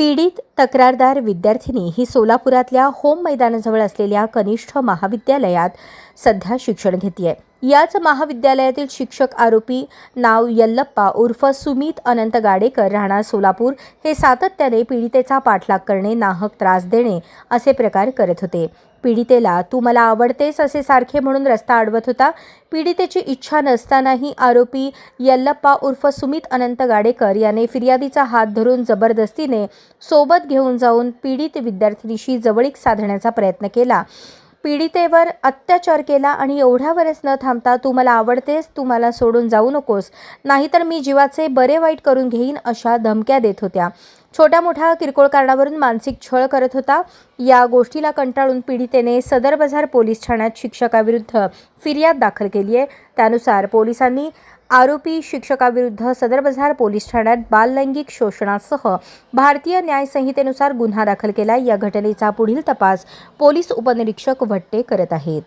पीडित तक्रारदार विद्यार्थिनी ही सोलापुरातल्या होम मैदानाजवळ असलेल्या कनिष्ठ महाविद्यालयात सध्या शिक्षण घेते आहे याच महाविद्यालयातील शिक्षक आरोपी नाव यल्लप्पा उर्फ सुमित अनंत गाडेकर राहणार सोलापूर हे सातत्याने पीडितेचा पाठलाग करणे नाहक त्रास देणे असे प्रकार करत होते. पीडितेला तू मला आवडतेस असे सारखे म्हणून रस्ता अडवत होता. पीडितेची इच्छा नसतानाही आरोपी यल्लप्पा उर्फ सुमित अनंत गाडेकर याने फिर्यादीचा हात धरून जबरदस्तीने सोबत घेऊन जाऊन पीडित विद्यार्थिनीशी जवळीक साधण्याचा प्रयत्न केला. पीडितेवर अत्याचार केला आणि एवढ्यावरच न थांबता तू मला आवडतेस तू मला सोडून जाऊ नकोस. नाहीतर मी जीवाचे बरे वाईट करून घेईन अशा धमक्या देत होत्या. छोट्या मोठ्या किरकोळ कारणावरून मानसिक छळ करत होता. या गोष्टीला कंटाळून पीडितेने सदर बाजार पोलीस ठाण्यात शिक्षकाविरुद्ध फिर्याद दाखल केली आहे त्यानुसार पोलिसांनी आरोपी शिक्षकाविरुद्ध सदर बाजार पोलीस ठाण्यात बाललैंगिक शोषणासह भारतीय न्याय संहितेनुसार गुन्हा दाखल केला. या घटनेचा पुढील तपास पोलीस उपनिरीक्षक भट्टे करत आहेत.